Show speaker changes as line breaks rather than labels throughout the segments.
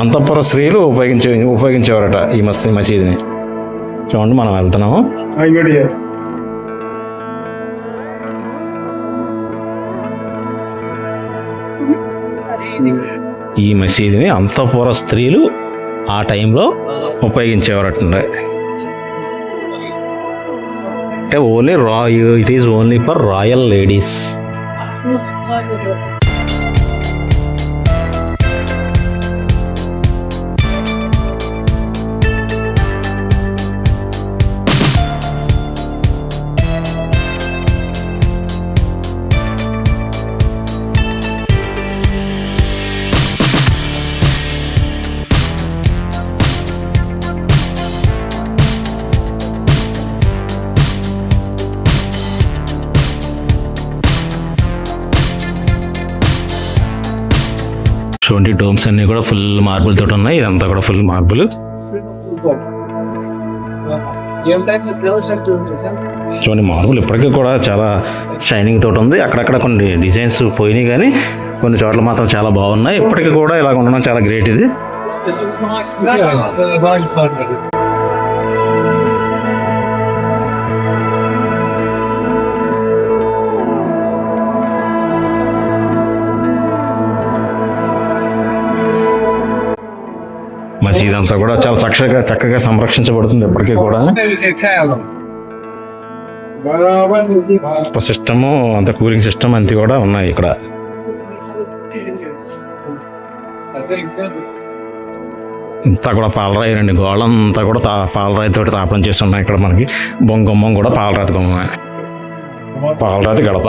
అంతఃపుర స్త్రీలు ఉపయోగించే ఉపయోగించేవారట ఈ మస్ మసీదుని. చూడండి మనం వెళ్తున్నాము. ఈ మసీదుని అంతఃపుర స్త్రీలు ఆ టైంలో ఉపయోగించేవారట అంటే ఓన్లీ రా it is only for royal ladies. చూడండి డోమ్స్ అన్ని కూడా ఫుల్ మార్బుల్ తోటి ఉన్నాయి. ఇదంతా కూడా ఫుల్ మార్బుల్. చూడండి మార్బుల్ ఇప్పటికీ కూడా చాలా షైనింగ్ తోటి ఉంది. అక్కడక్కడ కొన్ని డిజైన్స్ పోయినాయి కానీ కొన్ని చోట్ల మాత్రం చాలా బాగున్నాయి. ఇప్పటికీ కూడా ఇలా ఉండడం చాలా గ్రేట్ ఇది. ఇదంతా కూడా చాలా చక్కగా చక్కగా సంరక్షించబడుతుంది ఇప్పటికీ కూడా. సిస్టము అంత కూలింగ్ సిస్టమ్ అంతా కూడా ఉన్నాయి ఇక్కడ. అంతా కూడా పాలరాయి రండి గోళంతా కూడా తా పాలరాయి తోటి తాపడం చేసి ఉన్నాయి ఇక్కడ మనకి. బొంగమ్మం కూడా పాలరాతి బొమ్మ. పాలరాతి గడప.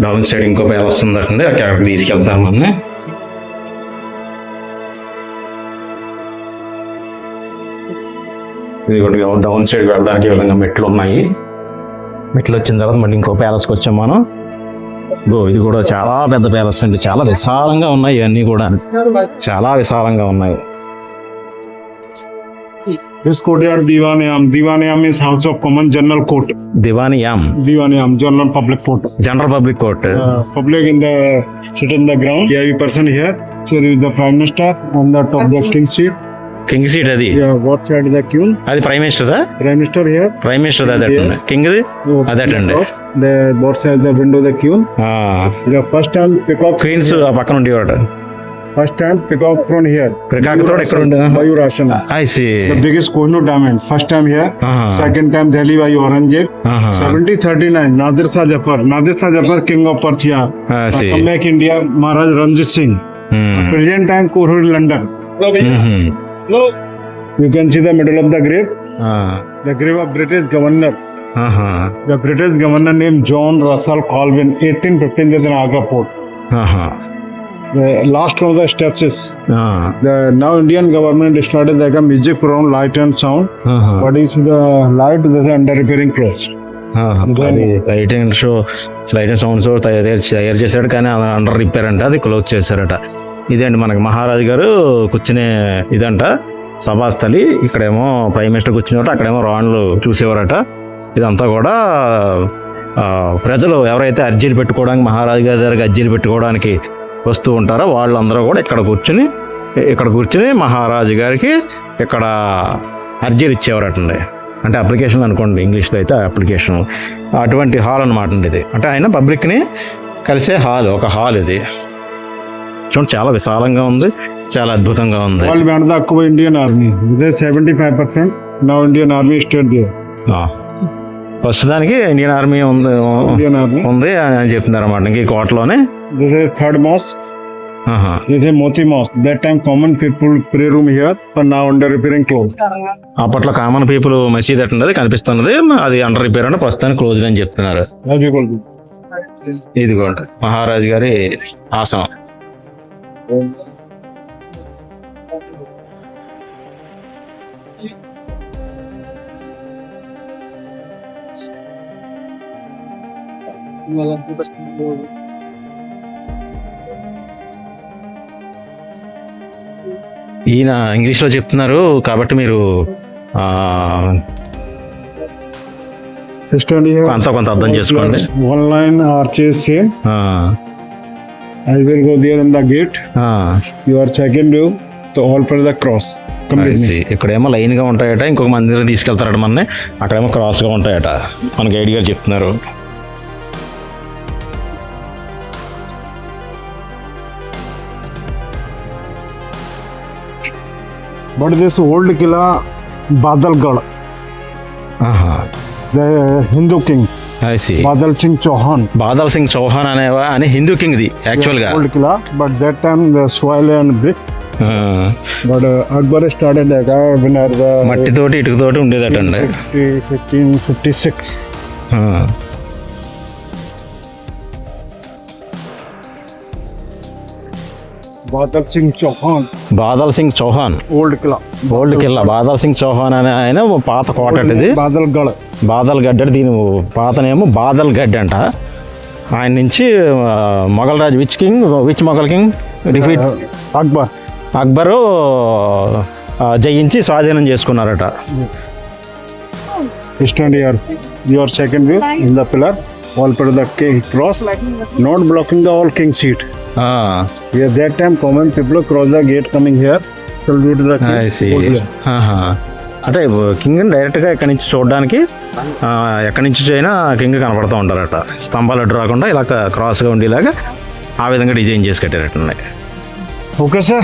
డౌన్ సైడ్ ఇంకో పేరు వస్తుందండి. అక్కడికి తీసుకెళ్తాం మనం ఇది ఒకటి డౌన్ సైడ్ వెళ్ళడానికి విధంగా మెట్లు ఉన్నాయి? మెట్లు వచ్చిన తర్వాత మళ్ళీ ఇంకో ప్యాలెస్కి వచ్చాం మనం. గో ఇది కూడా చాలా పెద్ద ప్యాలెస్ అండి. చాలా విశాలంగా ఉన్నాయి ఇవన్నీ కూడా. చాలా విశాలంగా ఉన్నాయి.
This courtyard Divanayam. Divanayam is House of Common General Court.
Diwaniam
Divanayam, General Public Court.
General public court
Uh, public in the sit in the ground. Yeah, person here. So there is the Prime Minister on the top the king seat.
King seat అది
side is the queen?
అది prime మినిస్టర్దా
Prime Minister here.
Prime minister అది అటండి కింగ్ది అదటండి
The both side the window the queen. The first time peacock.
Queens ఆ పక్కన ఉండేవాడు
First time peacock from here.
Peacock from
here. Bayurasana.
I see.
The biggest Kohinoor diamond. First time here. Uh-huh. Second time Delhi by Aurangzeb. Uh-huh. 1739 Nadir Shah Jafar. Nadir Shah Jafar king of Persia.
I see.
Come back India Maharaj Ranjit Singh. Hmm. Present time Kohinoor London. Mm-hmm. You can see the middle of the grave. Uh-huh. The grave of British governor. Uh-huh. The British governor named John Russell Colvin, 1815 in Agha Port. Uh-huh. Last one of the steps is the now Indian government started like a music program, light and sound. What is the light? There's under repairing clothes.
Light and show light and sound show తయారు తయారు చేశాడు కానీ under repair అంట అది close చేశారట. ఇదండి మనకి మహారాజు గారు కూర్చునే ఇదంట సభాస్థలి. ఇక్కడేమో ప్రైమ్ మినిస్టర్ కూర్చునేవారు అక్కడేమో రాణులు చూసేవారట. ఇదంతా కూడా ప్రజలు ఎవరైతే అర్జీలు పెట్టుకోవడానికి మహారాజు గారి దగ్గరికి అర్జీలు పెట్టుకోవడానికి వస్తూ ఉంటారో? వాళ్ళందరూ కూడా ఇక్కడ కూర్చుని ఇక్కడ కూర్చుని మహారాజు గారికి ఇక్కడ అర్జీలు ఇచ్చేవారటండి. అంటే అప్లికేషన్ అనుకోండి ఇంగ్లీష్లో అయితే అప్లికేషన్. అటువంటి హాల్ అనమాట అండి ఇది. అంటే ఆయన పబ్లిక్ని కలిసే హాల్ ఒక హాల్ ఇది. చూడండి చాలా విశాలంగా ఉంది చాలా అద్భుతంగా ఉంది.
వాళ్ళు తక్కువ ఇండియన్ ఆర్మీ. ఇదే సెవెంటీ ఫైవ్ పర్సెంట్ నా ఇండియన్ ఆర్మీ స్టేట్.
ప్రస్తుతానికి ఇండియన్ ఆర్మీ ఉంది.
Indian army.
ఉంది అని చెప్తున్నారు అనమాట ఇంక ఈ కోటలోనే.
Third mass Moti that time common people pray room here but నా అండర్ రిపేరింగ్ క్లోజ్
అప్పట్లో కామన్ పీపుల్ మసీద్ అట్టున్నది కనిపిస్తున్నది. అది అండర్ రిపేర్ అని ప్రస్తుతానికి క్లోజ్ అని చెప్తున్నారు. ఇదిగోండి. మహారాజు గారి ఆసనం Kung walang bukas ng buhay. ఈయన ఇంగ్లీష్లో చెప్తున్నారు కాబట్టి మీరు కొంత కొంత అర్థం చేసుకోండి.
వన్ లైన్ ఆర్
చేసి
I will go there in the gate you are checking you the all for the cross
ఇక్కడేమో లైన్గా ఉంటాయట ఇంకొక మందిని తీసుకెళ్తారట మన అక్కడేమో క్రాస్గా ఉంటాయట. మన గైడ్ గారు చెప్తున్నారు.
But this old qila Badalgarh. Hindu king. Badal Singh Chauhan.
Badal Singh Chauhan అనేవా అని హిందూ కింగ్ ది యాక్చువల్గా.
Old qila but that time the soil and brick but Akbar started that winner the మట్టి తోటి
ఇటుక తోటి ఉండేదట
అండి 1556 Badal Singh Chauhan.
Badal Singh Chauhan.
Old qila
old qila. Badal Singh Chauhan అనే ఆయన పాత కోట బాదల్
గడ్.
బాదల్ గడ్డ దీని పాతనేమో బాదల్ గడ్డ అంట. ఆయన నుంచి మొఘల్ రాజు which king which Mughal king?
Defeat Akbar.
Akbar జయించి స్వాధీనం చేసుకున్నారట.
ఇష్టండి your your second view in the pillar wall pill the king cross not blocking the all king seat
ah,
Yeah, that time common people cross the gate coming here. Salute the king.
I see. ఆహా. అంటే king డైరెక్ట్గా ఎక్కడి నుంచి చూడడానికి ఆ, ఎక్కడి నుంచి అయినా కింగ్ కనపడుతూ ఉంటారట స్తంభాలు అడ్డు రాకుండా ఇలా క్రాస్గా ఉండేలాగా ఆ విధంగా డిజైన్ చేసి కట్టారటండి
Okay, sir.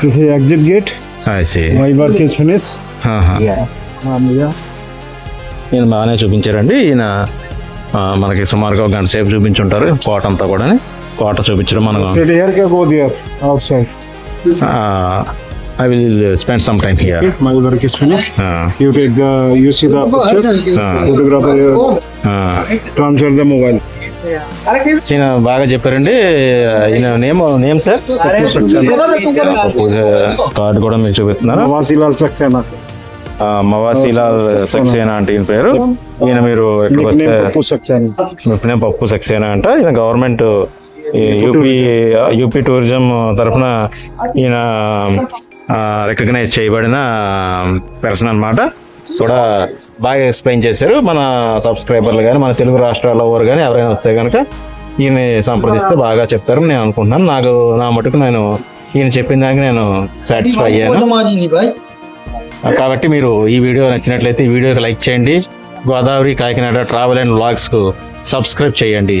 This is exit gate.
I see
My work is finished. Um, yeah.
ఈయన బాగానే చూపించారండి ఈయన ఆ, మనకి సుమారుగా ఒక గంట సేపు చూపించుంటారు కోట అంతా కూడా కోట చూపించడం మనం
Sit here, can go there outside.
I will spend some time here
Okay, my work is finished. You take the, you see the picture. Photographer, uh, transfer the mobile.
ఈయన బాగా చెప్పారండి ఈయన నేమ్ నేమ్ సార్ కార్డు కూడా మీకు చూపిస్తున్నాను
Nawasi Lal Saxena.
ఆ, మవాసీలాల్ సక్సేనా అంటే ఈయన పేరు ఈయన మీరు ఇక్కడికి వస్తే
Nickname Papu Saxena.
నిప్పునే పప్పు సక్సేనా అంట ఈయన గవర్నమెంట్ యూపీ యూపీ టూరిజం. తరఫున ఈయన రికగ్నైజ్ చేయబడిన పర్సన్ అన్నమాట. కూడా బాగా ఎక్స్ప్లెయిన్ చేశారు. మన సబ్స్క్రైబర్లు కానీ మన తెలుగు రాష్ట్రాల వారు కానీ ఎవరైనా వస్తే కనుక ఈయన సంప్రదిస్తే బాగా చెప్తారని నేను అనుకుంటున్నాను. నాకు నా మటుకు నేను ఈయన చెప్పిన దానికి నేను సాటిస్ఫై అయ్యాను. కాబట్టి మీరు ఈ వీడియో నచ్చినట్లయితే ఈ వీడియోకి లైక్ చేయండి. గోదావరి కాకినాడ ట్రావెల్ అండ్ వ్లాగ్స్కు సబ్స్క్రైబ్ చేయండి.